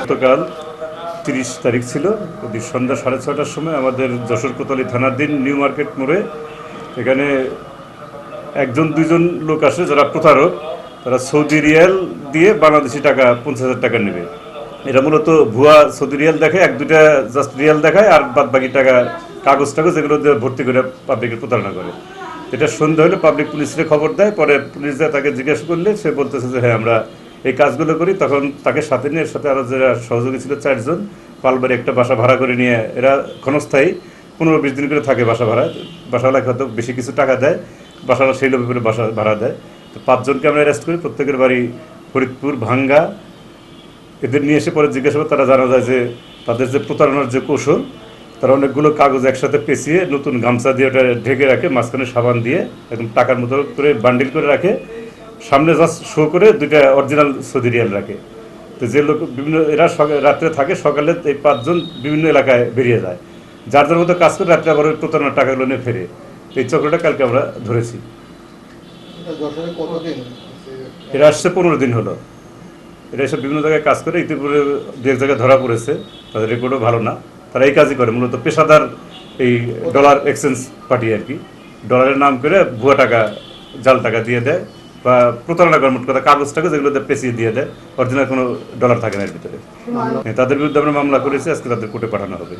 গতকাল তিরিশ তারিখ ছিল। সন্ধ্যা সাড়ে ছটার সময় আমাদের যশোর কোতলি থানার দিন নিউ মার্কেট মোড়ে এখানে একজন, দুইজন লোক আসে যারা প্রতারক। তারা সৌদি রিয়াল দিয়ে বাংলাদেশি টাকা পঞ্চাশ হাজার টাকা নেবে। এটা মূলত ভুয়া সৌদি রিয়াল দেখায়, এক দুটা জাস্ট রিয়াল দেখায় আর বাদ বাকি টাকা, কাগজ টাগজ এগুলো ভর্তি করে পাবলিকের প্রতারণা করে। এটা সন্ধ্যা হলে পাবলিক পুলিশকে খবর দেয়, পরে পুলিশ যায় তাকে জিজ্ঞেস করলে সে বলতেছে যে হ্যাঁ আমরা এই কাজগুলো করি। তখন তাকে সাথে নিয়ে, সাথে আরও যারা সহযোগী ছিল চারজন, পালবাড়ি একটা বাসা ভাড়া করে নিয়ে, এরা ক্ষণস্থায়ী, পনেরো বিশ দিন করে থাকে বাসা ভাড়া। বাসাওয়ালা হয়তো বেশি কিছু টাকা দেয়, বাসাওয়ালা সেই লোভে করে বাসা ভাড়া দেয়। তো পাঁচজনকে আমরা অ্যারেস্ট করি, প্রত্যেকের বাড়ি ফরিদপুর, ভাঙ্গা এদের নিয়ে এসে পরে জিজ্ঞাসাবাদ তারা জানা যায় যে তাদের যে প্রতারণার যে কৌশল তারা অনেকগুলো কাগজ একসাথে পেঁচিয়ে নতুন গামছা দিয়ে ওটা ঢেকে রাখে মাঝখানে সাবান দিয়ে একদম টাকার মতো করে বান্ডিল করে রাখে। সামনে জাস্ট শো করে দুইটা অরিজিনাল সৌদি রিয়াল রাখে। তো যে লোক বিভিন্ন এরা রাত্রে থাকে সকালে এই পাঁচজন বিভিন্ন এলাকায় বেরিয়ে যায়। যার যার মতো কাজ করে রাত্রে আবার ওই প্রতারণার টাকাগুলো নিয়ে ফেরে। এই চক্রটা কালকে আমরা ধরেছি। এরা আসছে পনেরো দিন হলো। এরা এসব বিভিন্ন জায়গায় কাজ করে ইতিপূর্বে দু এক জায়গায় ধরা পড়েছে তাদের রেকর্ডও ভালো না। তারা এই কাজই করে মূলত পেশাদার এই ডলার এক্সচেঞ্জ পার্টি আর কি। ডলারের নাম করে ভুয়া টাকা জাল টাকা দিয়ে দেয় বা প্রতারণা করার মোট কথা কাগজ টাকা যেগুলোতে পেঁচিয়ে দিয়ে দেয় অরিজিনাল কোনো ডলার থাকে না এর ভিতরে। তাদের বিরুদ্ধে আমরা মামলা করেছি আজকে তাদের কোর্টে পাঠানো হবে।